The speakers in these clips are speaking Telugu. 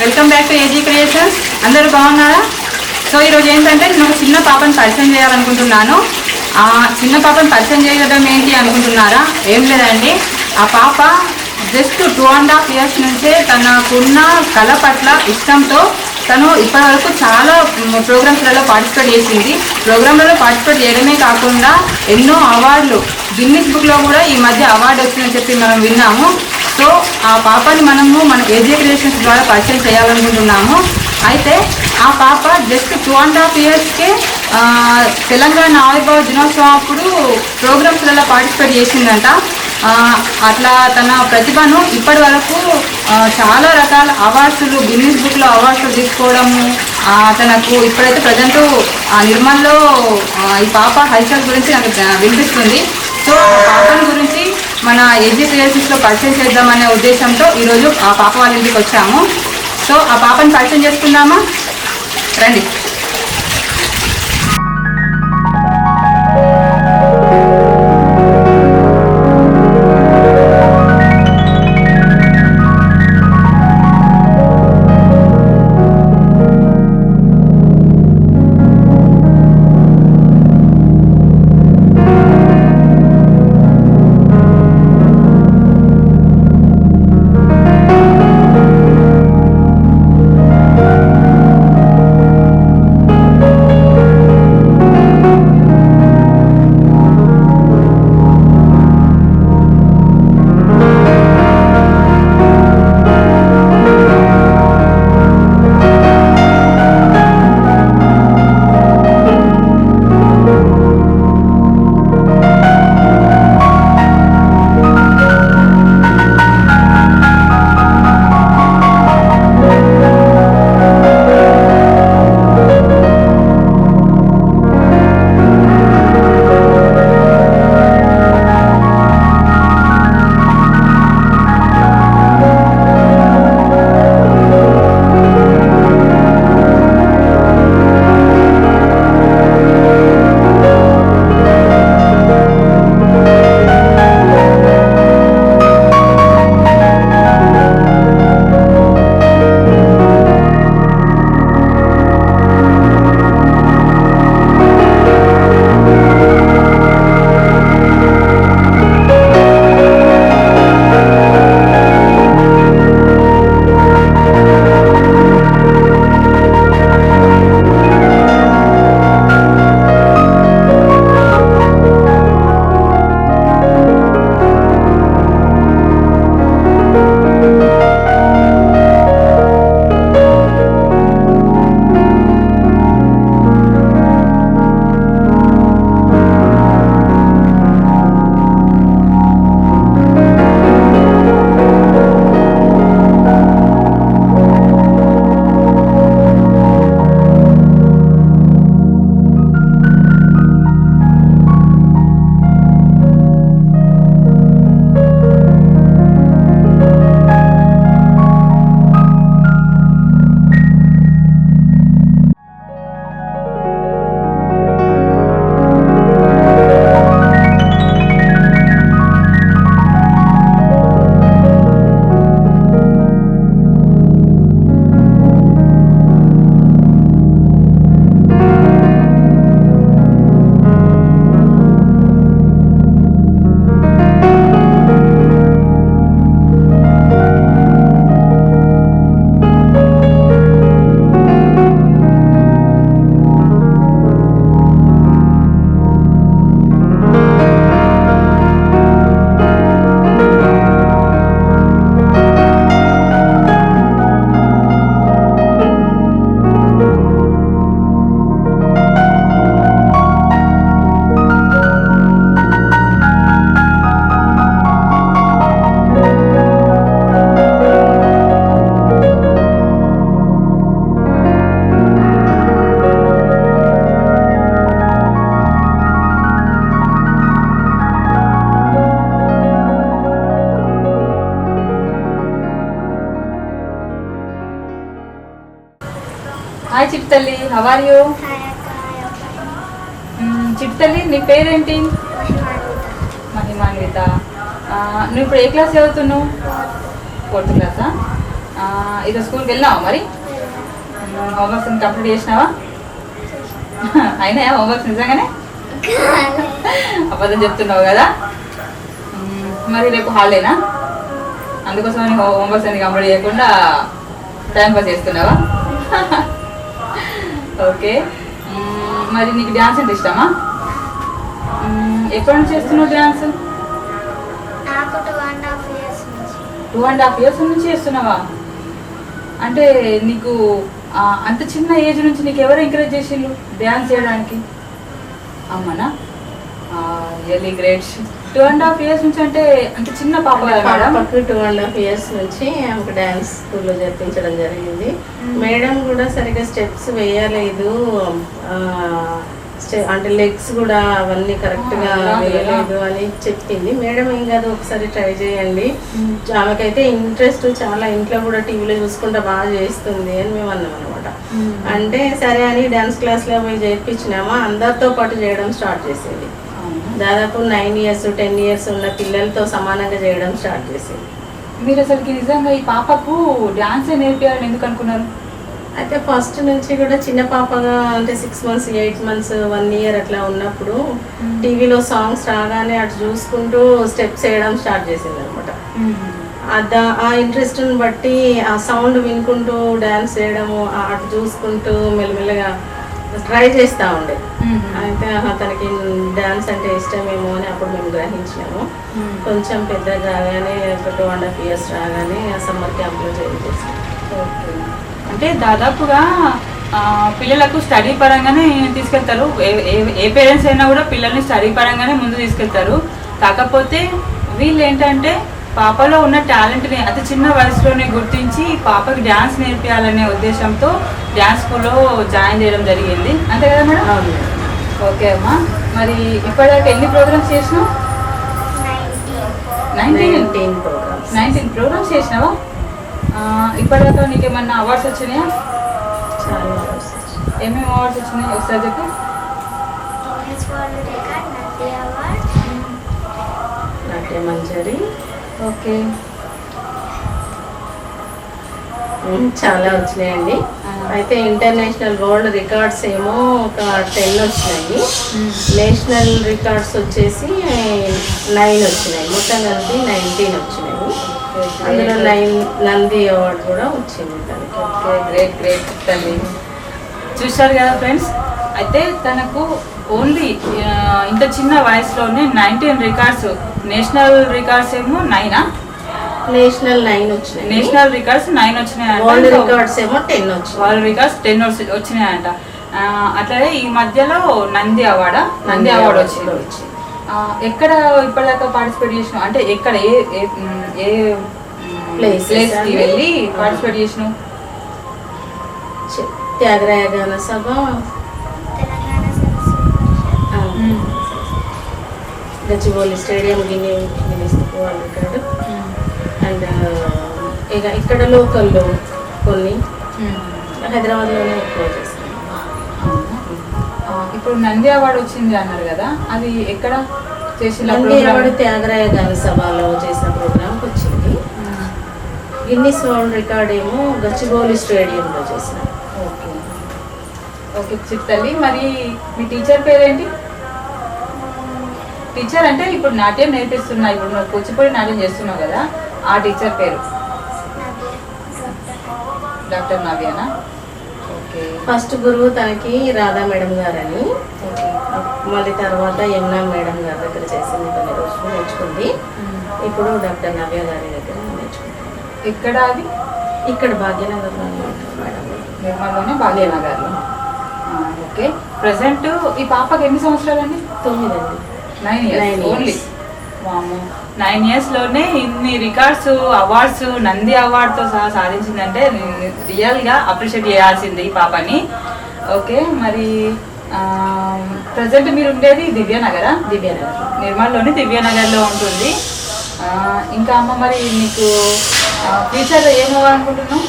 Welcome back to AG creations అందరూ బాగున్నారా? సో ఈరోజు ఏంటంటే నేను ఒక చిన్న పాపను పరిచయం చేయాలనుకుంటున్నాను. ఆ చిన్న పాపను పరిచయం చేయడం ఏంటి అనుకుంటున్నారా? ఏం లేదండి. ఆ పాప just two and half years నుంచే తనకున్న కళ పట్ల ఇష్టంతో తను ఇప్పటివరకు చాలా ప్రోగ్రామ్స్లలో పార్టిసిపేట్ చేసింది. ప్రోగ్రాంలలో పార్టిసిపేట్ చేయడమే కాకుండా ఎన్నో అవార్డులు. గిన్నిస్ బుక్లో కూడా ఈ మధ్య అవార్డు వచ్చిందని చెప్పి మనం విన్నాము. సో ఆ పాపని మనము మన ఏజీ క్రియేషన్స్ ద్వారా పరిచయం చేయాలనుకుంటున్నాము. అయితే ఆ పాప జస్ట్ టూ అండ్ హాఫ్ ఇయర్స్కే తెలంగాణ ఆవిర్భావ దినోత్సవం అప్పుడు ప్రోగ్రామ్స్లలో పార్టిసిపేట్ చేసిందంట. అట్లా తన ప్రతిభను ఇప్పటి వరకు చాలా రకాల అవార్డ్స్లు గిన్నీస్ బుక్లో అవార్డ్స్ తీసుకోవడము తనకు ఇప్పుడైతే ప్రజెంట్ నిర్మల్లో ఈ పాప హల్చల్ గురించి నాకు వినిపిస్తుంది. సో ఆ పాపని గురించి మన ఏజీ క్రియేషన్స్లో పరిచయం చేద్దామనే ఉద్దేశంతో ఈరోజు ఆ పాప వాళ్ళ ఇంటికి వచ్చాము. సో ఆ పాపని పరిచయం చేసుకుందామా? రండి. చిట్తల్లి హవర్ యూ చిట్తల్లి నీ పేరేంటి? మహిమాన్విత. నువ్వు ఇప్పుడు ఏ క్లాస్ చదువుతున్నావు? ఫోర్త్ క్లాసా ఈరోజు స్కూల్కి వెళ్ళావా మరి? హోంవర్క్స్ కంప్లీట్ చేసినావా? అయినాయా హోంవర్క్స్ నిజంగానే? అబద్ధం చెప్తున్నావు కదా? మరి రేపు హాలిడేనా అందుకోసం అని హోంవర్క్స్ అన్ని కంప్లీట్ చేయకుండా టైం పాస్ చేస్తున్నావా? ఓకే. మరి నీకు డ్యాన్స్ అంటే ఇష్టమా? ఎప్పటి నుంచి చేస్తున్నావు dance two and half years నుంచి. చేస్తున్నావా? అంటే నీకు అంత చిన్న ఏజ్ నుంచి నీకు ఎవరు ఎంకరేజ్ చేసిండ్రు డ్యాన్స్ చేయడానికి? అమ్మనా? Really great two and half years నుంచి అంటే అంత చిన్న పాప పాపకు టూ అండ్ హాఫ్ ఇయర్స్ నుంచి ఆమెకు డ్యాన్స్ స్కూల్లో చేర్పించడం జరిగింది. మేడం కూడా సరిగ్గా స్టెప్స్ వేయలేదు. అంటే లెగ్స్ కూడా అవన్నీ కరెక్ట్గా ఆ, రాదు కదా. వేయలేదు అని చెప్పింది. మేడం ఏం కాదు ఒకసారి ట్రై చేయండి. ఆమెకైతే ఇంట్రెస్ట్ చాలా ఇంట్లో కూడా టీవీలో చూసుకుంటా బాగా చేస్తుంది అని మేము అన్నాం అనమాట అంటే సరే అని డాన్స్ క్లాస్లో పోయి చేర్పించినామా. అందరితో పాటు చేయడం స్టార్ట్ చేసేది? దాదాపు నైన్ ఇయర్స్ టెన్ ఇయర్స్ ఉన్న పిల్లలతో సమానంగా చేయడం స్టార్ట్ చేసింది. మీరు అసలుకి నిజంగా ఈ పాపకు డాన్స్ నేర్పించాలని ఎందుకు అనుకున్నారు? అయితే ఫస్ట్ నుంచి కూడా చిన్న పాపగా అంటే six months eight months one year అట్లా ఉన్నప్పుడు టీవీలో సాంగ్స్ రాగానే అటు చూసుకుంటూ స్టెప్స్ వేయడం స్టార్ట్ చేసింది అనమాట ఆ ఇంట్రెస్ట్ని బట్టి ఆ సౌండ్ వినుకుంటూ డ్యాన్స్ చేయడము అటు చూసుకుంటూ మెల్లమెల్లగా ట్రై చేస్తూ ఉండే. అయితే ఆహా, తనకి డ్యాన్స్ అంటే ఇష్టమేమో అని అప్పుడు మేము గ్రహించినాము. కొంచెం పెద్ద రాగానే ఒక టూ అండ్ హాఫ్ ఇయర్స్ రాగానే సమ్మర్ క్యాంప్లో జాయిన్ చేసాం ఓకే. అంటే దాదాపుగా ఆ, పిల్లలకు స్టడీ పరంగానే తీసుకెళ్తారు. ఏ పేరెంట్స్ అయినా కూడా పిల్లల్ని స్టడీ పరంగానే ముందు తీసుకెళ్తారు. కాకపోతే వీళ్ళు ఏంటంటే పాపలో ఉన్న టాలెంట్ని అతి చిన్న వయసులోనే గుర్తించి పాపకి డ్యాన్స్ నేర్పించాలనే ఉద్దేశంతో డ్యాన్స్ స్కూల్లో జాయిన్ చేయడం జరిగింది. అంతే కదా మేడం? ఓకే అమ్మా. మరి ఇప్పటిదాకా ఎన్ని ప్రోగ్రామ్స్ చేసినావు? Nineteen. Nineteen. Programs. Nineteen programs చేసినావా? ఇప్పటిదాకా నీకు ఏమన్నా అవార్డ్స్ వచ్చినాయా. ఏమేమి అవార్డ్స్ వచ్చినాయి? ఒకసారి చెప్పు. నాట్య మంజరి ఓకే. చాలా వచ్చినాయండి. అయితే ఇంటర్నేషనల్ వరల్డ్ రికార్డ్స్ ఏమో ఒక టెన్ వచ్చినాయి. నేషనల్ రికార్డ్స్ వచ్చేసి నైన్ వచ్చినాయి. మొత్తం కలిపి నైన్టీన్ వచ్చినాయి. అందులో నైన్ నంది అవార్డు కూడా వచ్చింది తనకి. ఓకే గ్రేట్ గ్రేట్ తల్లి. చూశారు కదా ఫ్రెండ్స్? అయితే తనకు ఓన్లీ ఇంత చిన్న వయసులోనే నైన్టీన్ రికార్డ్స్ నేషనల్ రికార్డ్స్ ఏమో నైనా? నేషనల్ నైన్ వచ్చినాయి. నేషనల్ రికార్డ్స్ నైన్ వరల్డ్ వచ్చినాయి రికార్డ్స్ ఏమో టెన్ వచ్చినాయి. వరల్డ్ రికార్డ్స్ టెన్ వచ్చినాయంట. అట్లనే ఈ మధ్యలో నంది అవార్డా నంది అవార్డు వచ్చింది. ఎక్కడ ఇప్పటిదాకా పార్టిసిపేట్ చేసినావు? అంటే ఎక్కడ ఏ ఏ ప్లేస్కి? వెళ్ళి పార్టిసిపేట్ చేసినావు? చి- Thyagaraya Gana Sabha Gachibowli stadium Guinness record and ఇక ఇక్కడ లోకల్లో కొన్ని హైదరాబాద్లోనే ఎక్కువ చేస్తాం. ఇప్పుడు నంది అవార్డు వచ్చింది అన్నారు కదా అది ఎక్కడ చేసిన నంది? అవార్డు త్యాగరాయ గాన సభలో చేసిన ప్రోగ్రామ్కి వచ్చింది. మ్మ్. గిన్నిస్ వరల్డ్ రికార్డ్ ఏమో గచ్చిబౌలి స్టేడియంలో చేసిన. ఓకే. ఓకే చిత్తల్లి మరి మీ టీచర్ పేరేంటి? టీచర్ అంటే ఇప్పుడు నాట్యం నేర్పిస్తున్నా ఇప్పుడు నువ్వు కూచిపూడి నాట్యం చేస్తున్నావు కదా ఆ టీచర్ పేరు? డాక్టర్ నవ్యానా? ఓకే ఫస్ట్ గురువు తనకి రాధా మేడం గారని. మళ్ళీ తర్వాత యమునా మేడం గారి దగ్గర చేసింది కొన్ని రోజులు నేర్చుకుంది. ఇప్పుడు డాక్టర్ నవ్య గారి దగ్గర నేర్చుకుంటాం ఎక్కడ అది? ఇక్కడ భాగ్యనగర్లో మేడం. నిర్మల్లోనే భాగ్యనగర్లో. ఓకే ప్రజెంట్ ఈ పాపకి ఎన్ని సంవత్సరాలు అండి తొమ్మిదండి. నైన్ ఇయర్స్ ఓన్లీ నైన్ ఇయర్స్లోనే ఇన్ని రికార్డ్స్ అవార్డ్స్ నంది అవార్డ్తో సహా సాధించిందంటే రియల్గా అప్రిషియేట్ చేయాల్సింది ఈ పాపని. ఓకే మరి ప్రజెంట్ మీరు ఉండేది దివ్యనగరా? దివ్యనగర్. నిర్మల్లోని దివ్యనగర్లో ఉంటుంది. ఇంకా అమ్మ మరి నీకు ఫ్యూచర్లో ఏం అవ్వాలనుకుంటున్నావు?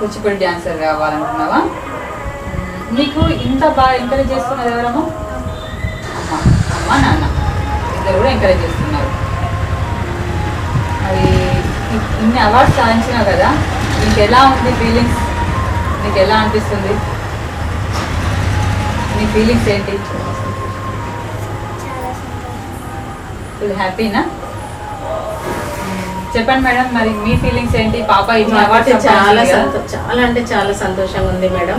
కూచిపూడి డాన్సర్ కావాలనుకున్నావా. నీకు ఇంత బాగా ఎంకరేజ్ చేస్తున్నది ఎవరమ్మా? అమ్మ అమ్మ నాన్న. ఇద్దరు కూడా ఎంకరేజ్ చేస్తున్నారు. ఇ- ఇన్ని అవార్డ్స్ సాధించినావు కదా నీకు ఎలా ఉంది ఫీలింగ్స్ నీకు ఎలా అనిపిస్తుంది? నీ ఫీలింగ్స్ ఏంటి? హ్యాపీనా చెప్పండి మేడం మరి మీ ఫీలింగ్స్ ఏంటి? పాప అవార్డ్స్ చాలా చాలా అంటే చాలా సంతోషంగా ఉంది మేడం.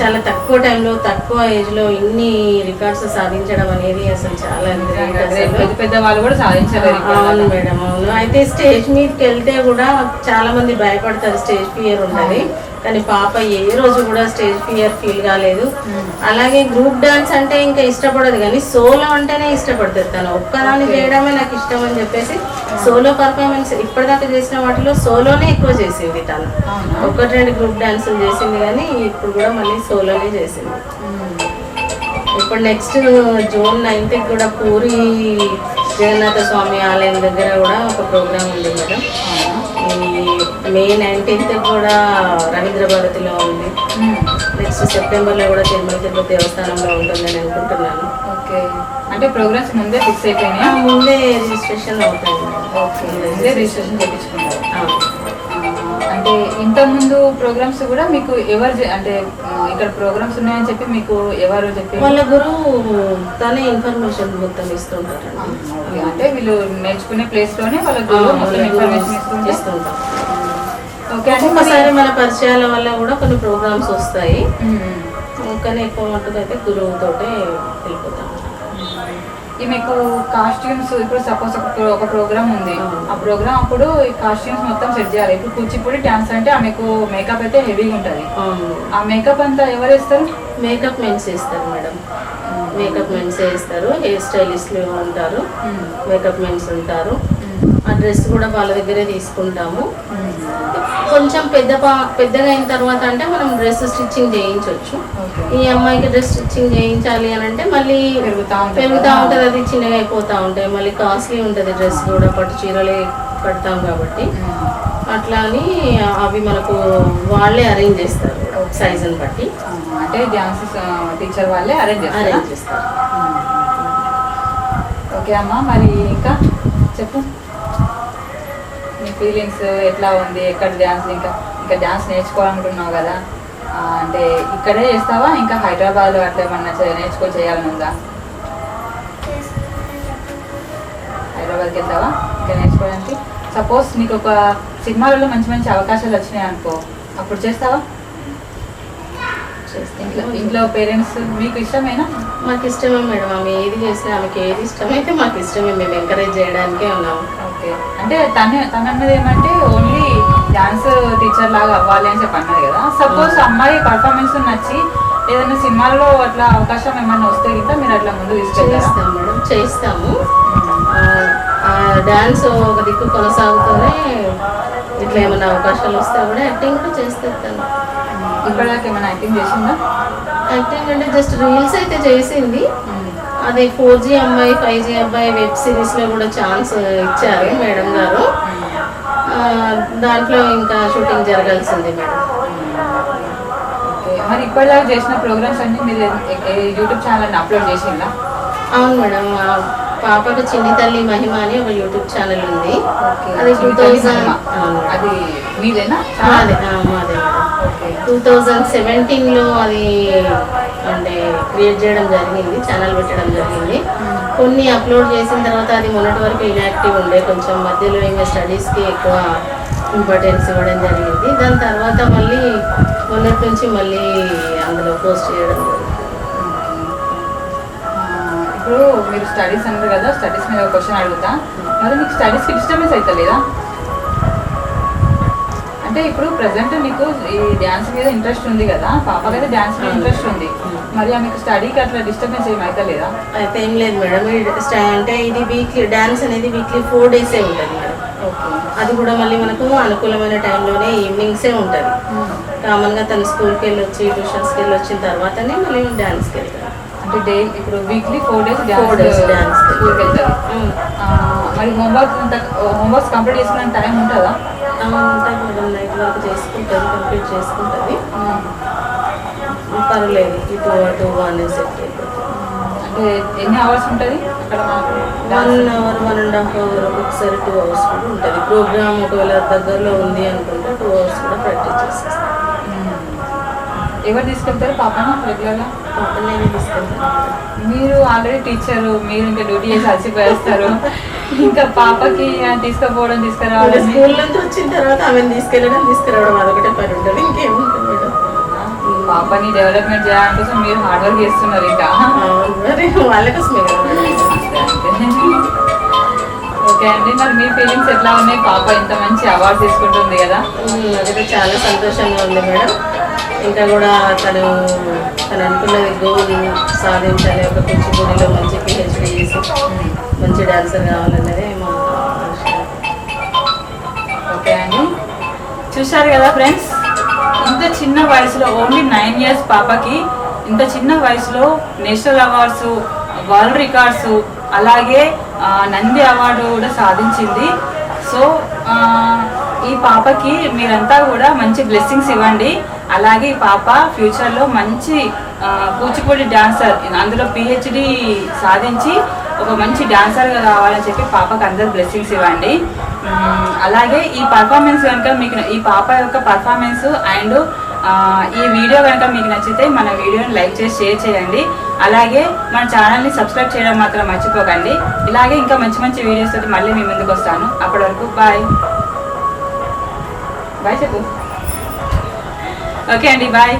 చాలా తక్కువ టైంలో తక్కువ ఏజ్లో ఇన్ని రికార్డ్స్ సాధించడం అనేది అసలు చాలా. పెద్ద పెద్ద వాళ్ళు కూడా సాధించలేరు అవును మేడం అవును. అయితే స్టేజ్ మీదకి వెళ్తే కూడా చాలా మంది భయపడతారు స్టేజ్ ఫియర్ ఉంటది. కానీ పాప ఏ రోజు కూడా స్టేజ్ ఫియర్ ఫీల్ కాలేదు. అలాగే గ్రూప్ డాన్స్ అంటే ఇంకా ఇష్టపడదు కానీ సోలో అంటేనే ఇష్టపడుతుంది తను ఒక్కదాన్ని చేయడమే నాకు ఇష్టం అని చెప్పేసి సోలో పర్ఫార్మెన్స్ ఇప్పటిదాకా చేసిన వాటిలో సోలోనే ఎక్కువ చేసింది తను? ఒకటి రెండు గ్రూప్ డాన్సులు చేసింది కానీ ఇప్పుడు కూడా మళ్ళీ సోలోనే చేసింది. ఇప్పుడు నెక్స్ట్ జూన్ నైన్త్ కూడా పూరి జగన్నాథ స్వామి ఆలయం దగ్గర కూడా ఒక ప్రోగ్రామ్ ఉంది మేడం. మే నైన్టీన్త్ కూడా రవీంద్ర భారతిలో ఉంది. నెక్స్ట్ సెప్టెంబర్లో కూడా తిరుమల తిరుపతి దేవస్థానంలో ఉంటుందని అనుకుంటున్నాను. ఓకే. అంటే ప్రోగ్రామ్స్ ముందే ఫిక్స్ అయిపోయినాయా? ముందే రిజిస్ట్రేషన్ అవుతాయి. ఓకే. ముందే రిజిస్ట్రేషన్ చేయించుకున్నారు ఆ. అంటే ఇంతకుముందు ప్రోగ్రామ్స్ కూడా మీకు ఎవరు అంటే ఇక్కడ ప్రోగ్రామ్స్ ఉన్నాయని చెప్పి మీకు ఎవరు చెప్పి వాళ్ళ గురువు తనే ఇన్ఫర్మేషన్ మొత్తం ఇస్తుంటారండి ఓకే, అంటే వీళ్ళు నేర్చుకునే ప్లేస్లోనే వాళ్ళ గురువు మొత్తం ఇన్ఫర్మేషన్ ఇస్తుంటే ఇస్తుంటారు? ఓకే అంటే ఒక్కొక్కసారి మన పరిచయాల వల్ల కూడా కొన్ని ప్రోగ్రామ్స్ వస్తాయి. కానీ ఎక్కువ మట్టుకు అయితే గురువుతోటే వెళ్ళిపోతాం. ఈమెకు కాస్ట్యూమ్స్ ఇప్పుడు సపోజ్ ఒక ప్రోగ్రామ్ ఉంది. ఆ. ప్రోగ్రామ్ అప్పుడు ఈ కాస్ట్యూమ్స్ మొత్తం సెట్ చేయాలి. ఇప్పుడు కూచిపూడి డాన్స్ అంటే ఆమెకు మేకప్ అయితే హెవీగా ఉంటుంది. ఆ. మేకప్ అంతా ఎవరు వేస్తారు? మేకప్ మెన్స్ వేస్తారు మేడం. మేకప్ మెన్స్ వేస్తారు. హెయిర్ స్టైలిస్ట్లు ఉంటారు. మేకప్ మెన్స్ ఉంటారు. ఆ డ్రెస్ కూడా వాళ్ళ దగ్గరే తీసుకుంటాము. కొంచెం పెద్ద పా పెద్దగా అయిన తర్వాత అంటే మనం డ్రెస్ స్టిచ్చింగ్ చేయించవచ్చు ఈ అమ్మాయికి డ్రెస్ స్టిచ్చింగ్ చేయించాలి అని అంటే మళ్ళీ పెరుగుతా ఉంటుంది అది చిన్నగా అయిపోతూ ఉంటాయి మళ్ళీ కాస్ట్లీ ఉంటుంది డ్రెస్ కూడా పట్టు చీరలే కడతాం కాబట్టి. అట్లా అని అవి మనకు వాళ్ళే అరేంజ్ చేస్తారు సైజుని బట్టి. అంటే డాన్స్ టీచర్ వాళ్ళే అరేంజ్ అరేంజ్ చేస్తారు. ఓకే అమ్మా మరి ఇంకా చెప్పు. నీ ఫీలింగ్స్ ఎట్లా ఉంది? ఎక్కడ డ్యాన్స్ ఇంకా ఇంకా డ్యాన్స్ నేర్చుకోవాలనుకుంటున్నావు కదా? అంటే ఇక్కడే చేస్తావా? ఇంకా హైదరాబాద్లో అట్లా ఏమన్నా చే- నేర్చుకో చేయాలని ఉందా హైదరాబాద్కి వెళ్తావా? ఇంకా నేర్చుకోవడానికి? సపోజ్ నీకు ఒక సినిమాలలో మంచి మంచి అవకాశాలు వచ్చినాయి అనుకో అప్పుడు చేస్తావా? ఇంట్లో ఇంట్లో పేరెంట్స్ మీకు ఇష్టమేనా? మాకు ఇష్టమే మేడం. ఆమె ఏది చేసినా ఆమెకి ఏది ఇష్టమైతే మాకు ఇష్టమే. మేము ఎంకరేజ్ చేయడానికే ఉన్నాము ఓకే. అంటే తను తను అన్నది ఏమంటే ఓన్లీ డాన్స్ టీచర్ లాగా అవ్వాలి అని చెప్పి అన్నది కదా. సపోజ్ అమ్మాయి పర్ఫార్మెన్స్ నచ్చి ఏదైనా సినిమాల్లో అట్లా అవకాశం ఏమన్నా వస్తే గిట్ట మీరు అట్లా ముందు చేస్తాం మేడం చేస్తాము. డాన్స్ ఒక దిక్కు కొనసాగుతూనే ఇట్లా ఏమైనా అవకాశాలు వస్తే కూడా యాక్టింగ్ కూడా చేస్తాను ఇప్పటిదాకా ఏమైనా యాక్టింగ్ చేసిందా? యాక్టింగ్ అంటే జస్ట్ రీల్స్ అయితే చేసింది. అది ఫోర్ జీ అమ్మాయి ఫైవ్ జీ అబ్బాయి వెబ్ సిరీస్లో కూడా ఛాన్స్ ఇచ్చారు మేడం గారు. దాంట్లో ఇంకా షూటింగ్ జరగాల్సింది మేడం. మరి ఇప్పటిదాకా చేసిన ప్రోగ్రామ్స్ అన్ని మీరు యూట్యూబ్ ఛానల్ అప్లోడ్ చేసిందా అవును మేడం పాపకు చిన్ని తల్లి మహిమ అని ఒక యూట్యూబ్ ఛానల్ ఉంది. అది టూ థౌజండ్ అది మీదేనా? మాదే మాదే టూ థౌజండ్ సెవెంటీన్లో అది అంటే క్రియేట్ చేయడం జరిగింది ఛానల్ పెట్టడం జరిగింది. కొన్ని అప్లోడ్ చేసిన తర్వాత అది మొన్నటి వరకు ఇన్యాక్టివ్ ఉండే. కొంచెం మధ్యలో ఇంకా స్టడీస్కి ఎక్కువ ఇంపార్టెన్స్ ఇవ్వడం జరిగింది. దాని తర్వాత మళ్ళీ మొన్నటి నుంచి మళ్ళీ అందులో పోస్ట్ చేయడం ఇప్పుడు మీరు స్టడీస్ అన్నారు కదా స్టడీస్ మీద క్వశ్చన్ అడుగుతా. మరి మీకు స్టడీస్కి డిస్టర్బెన్స్ అవుతలేదా అంటే ఇప్పుడు ప్రజెంట్ మీకు ఈ డ్యాన్స్ మీద ఇంట్రెస్ట్ ఉంది కదా పాపకైతే డ్యాన్స్ మీద ఇంట్రెస్ట్ ఉంది. మరి ఆమెకు స్టడీకి అట్లా డిస్టర్బెన్స్ ఏమి అవుతలేదా అయితే ఏం లేదు మేడం అంటే ఇది వీక్లీ డాన్స్ అనేది వీక్లీ ఫోర్ డేసే ఉంటుంది మేడం. అది కూడా మళ్ళీ మనకు అనుకూలమైన టైంలోనే ఈవినింగ్సే ఉంటుంది. కామన్గా తను స్కూల్కి వెళ్ళి వచ్చి ట్యూషన్స్కి వెళ్ళి వచ్చిన తర్వాతనే మళ్ళీ డాన్స్కి వెళ్తాను అంటే డే ఇప్పుడు weekly four days Four days dance. స్కూల్కి వెళ్తారు. మరి హోంవర్క్ హోంవర్క్స్ కంప్లీట్ చేసుకునే టైం ఉంటుందా? మేడం నైట్ వరకు చేసుకుంటుంది కంప్లీట్ చేసుకుంటుంది. పర్లేదు ఇటు అటు బాగానే సెట్ అయిపోతుంది అంటే ఎన్ని అవర్స్ ఉంటుంది? అక్కడ one hour one and half hour ఒకసారి టూ అవర్స్ కూడా ఉంటుంది. ప్రోగ్రామ్ ఒకవేళ దగ్గరలో ఉంది అనుకుంటే టూ అవర్స్ కూడా ప్రాక్టీస్ చేసేస్తాను ఎవరు తీసుకెళ్తారు? పాపను? రెగ్యులర్గా? పాప నేను తీసుకెళ్తాను. మీరు ఆల్రెడీ టీచర్ మీరు ఇంకా డ్యూటీ చేసి అలసిపోయేస్తారు. ఇంకా పాపకి తీసుకుపోవడం తీసుకురావడం. స్కూల్ నుంచి వచ్చిన తర్వాత ఆమెను తీసుకెళ్ళడం తీసుకురావడం అదొకటే పని ఉంటుంది ఇంకేముంటుంది మేడం? పాపని డెవలప్మెంట్ చేయడం కోసం మీరు హార్డ్ వర్క్ చేస్తున్నారు ఇంకా. అవును మరి వాళ్ళ కోసమే కదా మేడం. ఓకే అండి మరి మీ ఫీలింగ్స్ ఎట్లా ఉన్నాయి? పాప ఇంత మంచి అవార్డు తీసుకుంటుంది కదా. అదైతే చాలా సంతోషంగా ఉంది మేడం. ఇంకా కూడా తను తను అనుకున్నది గోల్ని సాధించాలి. ఒక కూచిపూడిలో మంచి పిహెచ్డి చేసి మంచి డాన్సర్ కావాలన్నదే మా ఓకే అండి. చూశారు కదా ఫ్రెండ్స్? ఇంత చిన్న వయసులో ఓన్లీ నైన్ ఇయర్స్ పాపకి ఇంత చిన్న వయసులో నేషనల్ అవార్డ్స్ వరల్డ్ రికార్డ్స్ అలాగే నంది అవార్డు కూడా సాధించింది. సో ఈ పాపకి మీరంతా కూడా మంచి బ్లెస్సింగ్స్ ఇవ్వండి. అలాగే పాప ఫ్యూచర్లో మంచి కూచిపూడి డాన్సర్ అందులో పిహెచ్డి సాధించి ఒక మంచి డాన్సర్గా కావాలని చెప్పి పాపకు అందరు బ్లెస్సింగ్స్ ఇవ్వండి. అలాగే ఈ పర్ఫార్మెన్స్ కనుక మీకు ఈ పాప యొక్క పర్ఫార్మెన్స్ అండ్ ఈ వీడియో కనుక మీకు నచ్చితే మన వీడియోని లైక్ చేసి షేర్ చేయండి. అలాగే మన ఛానల్ని సబ్స్క్రైబ్ చేయడం మాత్రం మర్చిపోకండి. ఇలాగే ఇంకా మంచి మంచి వీడియోస్ తోటి మళ్ళీ మీ ముందుకు వస్తాను. అప్పటి వరకు బాయ్ బాయ్ చెప్పు ఓకే అండి బాయ్